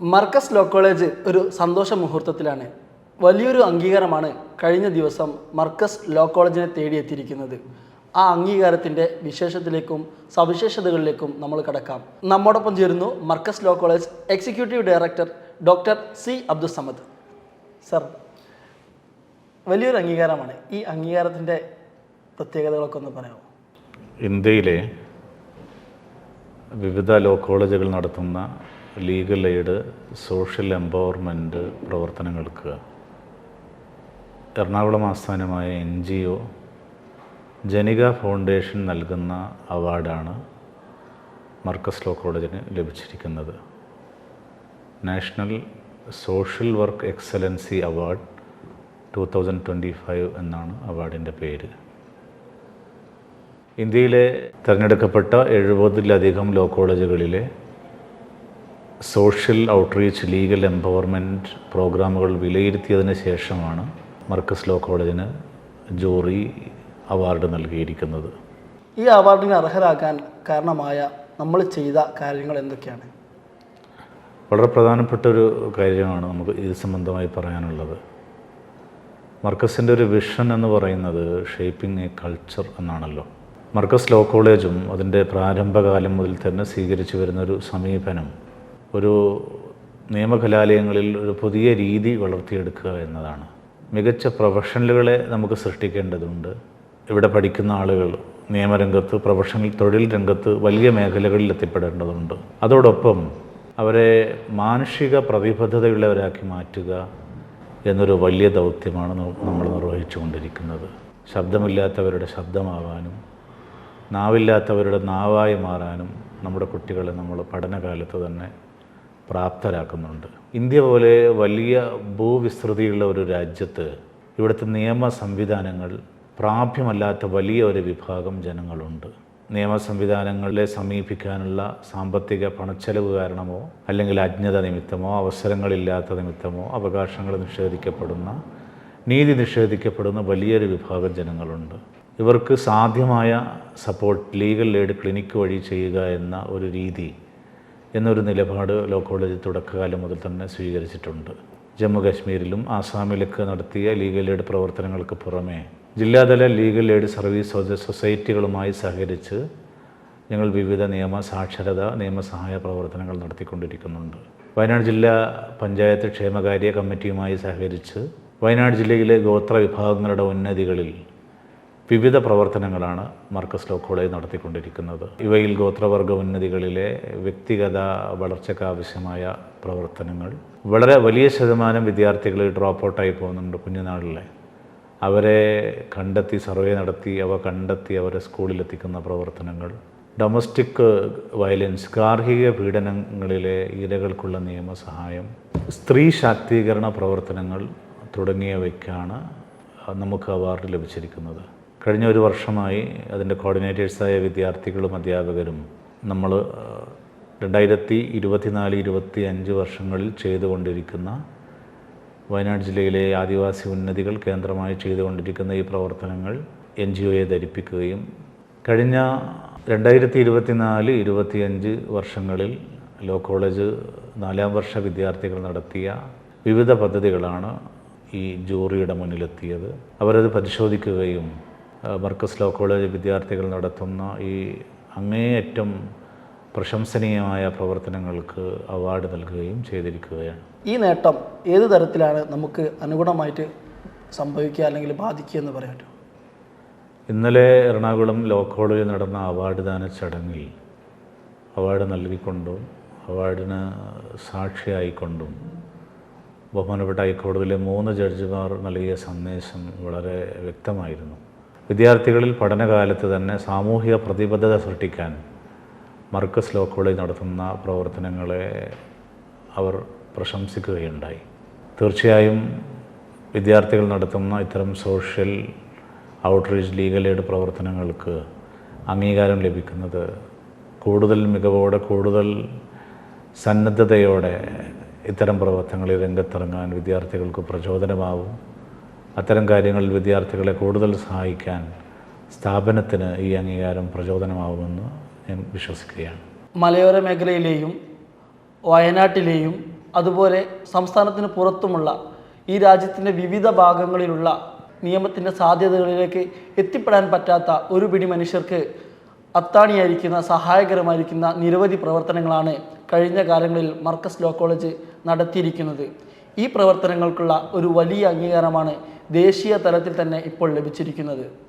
Markaz law college ഒരു സന്തോഷ മുഹൂർത്തത്തിലാണ്. വലിയൊരു അംഗീകാരമാണ് കഴിഞ്ഞ ദിവസം മർക്കസ് ലോ കോളേജിനെ തേടിയെത്തിയിരിക്കുന്നത് ആ അംഗീകാരത്തിന്റെ വിശേഷത്തിലേക്കും സവിശേഷതകളിലേക്കും നമ്മൾ കടക്കാം. നമ്മോടൊപ്പം ചേരുന്നു Markaz law college executive director doctor C Abdussamad sir വലിയൊരു അംഗീകാരമാണ്. ഈ അംഗീകാരത്തിന്റെ പ്രത്യേകതകളൊക്കെ ഒന്ന് പറയാമോ? ഇന്ത്യയിലെ വിവിധ ലോ കോളേജുകൾ നടത്തുന്ന ലീഗൽ എയ്ഡ് സോഷ്യൽ എംപവർമെന്റ് പ്രവർത്തനങ്ങൾക്ക് എറണാകുളം ആസ്ഥാനമായ N G O Janika foundation നൽകുന്ന അവാർഡാണ് മർക്കസ് ലോ കോളേജിന് ലഭിച്ചിരിക്കുന്നത്. National social work excellency award two thousand twenty five എന്നാണ് അവാർഡിന്റെ പേര്. ഇന്ത്യയിലെ തിരഞ്ഞെടുക്കപ്പെട്ട എഴുപതിലധികം ലോ കോളേജുകളിലെ സോഷ്യൽ ഔട്ട്റീച്ച് ലീഗൽ എംപവർമെന്റ് പ്രോഗ്രാമുകൾ വിലയിരുത്തിയതിന് ശേഷമാണ് മർക്കസ് ലോ കോളേജിന് ജൂറി അവാർഡ് നൽകിയിരിക്കുന്നത്. ഈ അവാർഡിന് അർഹരാക്കാൻ കാരണമായ നമ്മൾ ചെയ്ത കാര്യങ്ങൾ എന്തൊക്കെയാണ്? വളരെ പ്രധാനപ്പെട്ട ഒരു കാര്യമാണ് നമുക്ക് ഇത് സംബന്ധമായി പറയാനുള്ളത്. മർക്കസിന്റെ ഒരു വിഷൻ എന്ന് പറയുന്നത് ഷേപ്പിംഗ് എ കൾച്ചർ എന്നാണല്ലോ. മർക്കസ് ലോ കോളേജും അതിന്റെ പ്രാരംഭകാലം മുതൽ തന്നെ സ്വീകരിച്ചു വരുന്നൊരു സമീപനം ഒരു നിയമകലാലയങ്ങളിൽ ഒരു പുതിയ രീതി വളർത്തിയെടുക്കുക എന്നതാണ്. മികച്ച പ്രൊഫഷണലുകളെ നമുക്ക് സൃഷ്ടിക്കേണ്ടതുണ്ട്. ഇവിടെ പഠിക്കുന്ന ആളുകൾ നിയമരംഗത്ത് പ്രൊഫഷണൽ തൊഴിൽ രംഗത്ത് വലിയ മേഖലകളിൽ എത്തിപ്പെടേണ്ടതുണ്ട്. അതോടൊപ്പം അവരെ മാനുഷിക പ്രതിബദ്ധതയുള്ളവരാക്കി മാറ്റുക എന്നൊരു വലിയ ദൗത്യമാണ് നമ്മൾ നിർവഹിച്ചുകൊണ്ടിരിക്കുന്നത്. ശബ്ദമില്ലാത്തവരുടെ ശബ്ദമാവാനും നാവില്ലാത്തവരുടെ നാവായി മാറാനും നമ്മുടെ കുട്ടികളെ നമ്മൾ പഠനകാലത്ത് തന്നെ പ്രാപ്തരാക്കുന്നുണ്ട്. ഇന്ത്യ പോലെ വലിയ ഭൂവിസ്തൃതിയുള്ള ഒരു രാജ്യത്ത് ഇവിടുത്തെ നിയമ സംവിധാനങ്ങൾ പ്രാപ്യമല്ലാത്ത വലിയ ഒരു വിഭാഗം ജനങ്ങളുണ്ട്. നിയമ സംവിധാനങ്ങളെ സമീപിക്കാനുള്ള സാമ്പത്തിക പണച്ചെലവ് കാരണമോ അല്ലെങ്കിൽ അജ്ഞത നിമിത്തമോ അവസരങ്ങളില്ലാത്ത നിമിത്തമോ അവകാശങ്ങൾ നിഷേധിക്കപ്പെടുന്ന നീതി നിഷേധിക്കപ്പെടുന്ന വലിയൊരു വിഭാഗം ജനങ്ങളുണ്ട്. ഇവർക്ക് സാധ്യമായ സപ്പോർട്ട് ലീഗൽ എയ്ഡ് ക്ലിനിക്ക് വഴി ചെയ്യുക എന്ന ഒരു രീതി എന്നൊരു നിലപാട് ലോ കോളേജ് തുടക്കകാലം മുതൽ തന്നെ സ്വീകരിച്ചിട്ടുണ്ട്. ജമ്മു കാശ്മീരിലും ആസാമിലൊക്കെ നടത്തിയ ലീഗൽ എയ്ഡ് പ്രവർത്തനങ്ങൾക്ക് പുറമേ ജില്ലാതല ലീഗൽ എയ്ഡ് സർവീസ് സൊസൈറ്റികളുമായി സഹകരിച്ച് ഞങ്ങൾ വിവിധ നിയമ സാക്ഷരത നിയമസഹായ പ്രവർത്തനങ്ങൾ നടത്തിക്കൊണ്ടിരിക്കുന്നുണ്ട്. വയനാട് ജില്ലാ പഞ്ചായത്ത് ക്ഷേമകാര്യ കമ്മിറ്റിയുമായി സഹകരിച്ച് വയനാട് ജില്ലയിലെ ഗോത്ര വിഭാഗങ്ങളുടെ ഉന്നതികളിൽ വിവിധ പ്രവർത്തനങ്ങളാണ് മർക്കസ് ലോ കോളേജ് നടത്തിക്കൊണ്ടിരിക്കുന്നത്. ഇവയിൽ ഗോത്രവർഗ ഉന്നതികളിലെ വ്യക്തിഗത വളർച്ചയ്ക്കാവശ്യമായ പ്രവർത്തനങ്ങൾ. വളരെ വലിയ ശതമാനം വിദ്യാർത്ഥികൾ ഡ്രോപ്പ് ഔട്ടായി പോകുന്നുണ്ട് കുഞ്ഞുനാളിലെ. അവരെ കണ്ടെത്തി സർവേ നടത്തി അവ കണ്ടെത്തി അവരെ സ്കൂളിലെത്തിക്കുന്ന പ്രവർത്തനങ്ങൾ. ഡൊമസ്റ്റിക് വയലൻസ് ഗാർഹിക പീഡനങ്ങളിലെ ഇരകൾക്കുള്ള നിയമസഹായം സ്ത്രീ ശാക്തീകരണ പ്രവർത്തനങ്ങൾ തുടങ്ങിയവയ്ക്കാണ് നമുക്ക് അവാർഡ് ലഭിച്ചിരിക്കുന്നത്. കഴിഞ്ഞ ഒരു വർഷമായി അതിന്റെ കോർഡിനേറ്റേഴ്സായ വിദ്യാർത്ഥികളും അധ്യാപകരും നമ്മൾ രണ്ടായിരത്തി ഇരുപത്തിനാല് ഇരുപത്തി അഞ്ച് വർഷങ്ങളിൽ ചെയ്തുകൊണ്ടിരിക്കുന്ന വയനാട് ജില്ലയിലെ ആദിവാസി ഉന്നതികൾ കേന്ദ്രമായി ചെയ്തുകൊണ്ടിരിക്കുന്ന ഈ പ്രവർത്തനങ്ങൾ എൻ ജി ഒയെ ധരിപ്പിക്കുകയും കഴിഞ്ഞ രണ്ടായിരത്തി ഇരുപത്തിനാല് ഇരുപത്തിയഞ്ച് വർഷങ്ങളിൽ ലോ കോളേജ് നാലാം വർഷ വിദ്യാർത്ഥികൾ നടത്തിയ വിവിധ പദ്ധതികളാണ് ഈ ജൂറിയുടെ മുന്നിലെത്തിയത്. അവരത് പരിശോധിക്കുകയും മർക്കസ് ലോ കോളേജ് വിദ്യാർത്ഥികൾ നടത്തുന്ന ഈ അങ്ങേയറ്റം പ്രശംസനീയമായ പ്രവർത്തനങ്ങൾക്ക് അവാർഡ് നൽകുകയും ചെയ്തിരിക്കുകയാണ്. ഈ നേട്ടം ഏത് തരത്തിലാണ് നമുക്ക് അനുഗുണമായിട്ട് സംഭവിക്കുക അല്ലെങ്കിൽ ബാധിക്കുക എന്ന് പറയാൻ ഇന്നലെ എറണാകുളം ലോ കോളേജിൽ നടന്ന അവാർഡ് ദാന ചടങ്ങിൽ അവാർഡ് നൽകിക്കൊണ്ടും അവാർഡിന് സാക്ഷിയായിക്കൊണ്ടും ബഹുമാനപ്പെട്ട ഹൈക്കോടതിയിലെ മൂന്ന് ജഡ്ജിമാർ നൽകിയ സന്ദേശം വളരെ വ്യക്തമായിരുന്നു. വിദ്യാർത്ഥികളിൽ പഠനകാലത്ത് തന്നെ സാമൂഹിക പ്രതിബദ്ധത സൃഷ്ടിക്കാൻ മർക്കസ് ലോ കോളേജ് നടത്തുന്ന പ്രവർത്തനങ്ങളെ അവർ പ്രശംസിക്കുകയുണ്ടായി. തീർച്ചയായും വിദ്യാർത്ഥികൾ നടത്തുന്ന ഇത്തരം സോഷ്യൽ ഔട്ട്റീച്ച് ലീഗൽ എയ്ഡ് പ്രവർത്തനങ്ങൾക്ക് അംഗീകാരം ലഭിക്കുന്നത് കൂടുതൽ മികവോടെ കൂടുതൽ സന്നദ്ധതയോടെ ഇത്തരം പ്രവർത്തനങ്ങളിൽ രംഗത്തിറങ്ങാൻ വിദ്യാർത്ഥികൾക്ക് പ്രചോദനമാവും. അത്തരം കാര്യങ്ങളിൽ വിദ്യാർത്ഥികളെ കൂടുതൽ സഹായിക്കാൻ സ്ഥാപനത്തിന് ഈ അംഗീകാരം പ്രചോദനമാവുമെന്ന് ഞാൻ വിശ്വസിക്കുകയാണ്. മലയോര മേഖലയിലെയും വയനാട്ടിലെയും അതുപോലെ സംസ്ഥാനത്തിന് പുറത്തുമുള്ള ഈ രാജ്യത്തിന്റെ വിവിധ ഭാഗങ്ങളിലുള്ള നിയമത്തിന്റെ സാധ്യതകളിലേക്ക് എത്തിപ്പെടാൻ പറ്റാത്ത ഒരു പിടി മനുഷ്യർക്ക് അത്താണിയായിരിക്കുന്ന സഹായകരമായിരിക്കുന്ന നിരവധി പ്രവർത്തനങ്ങളാണ് കഴിഞ്ഞ കാലങ്ങളിൽ മർക്കസ് ലോ കോളേജ് നടത്തിയിരിക്കുന്നത്. ഈ പ്രവർത്തനങ്ങൾക്കുള്ള ഒരു വലിയ അംഗീകാരമാണ് ദേശീയ തലത്തിൽ തന്നെ ഇപ്പോൾ ലഭിച്ചിരിക്കുന്നത്.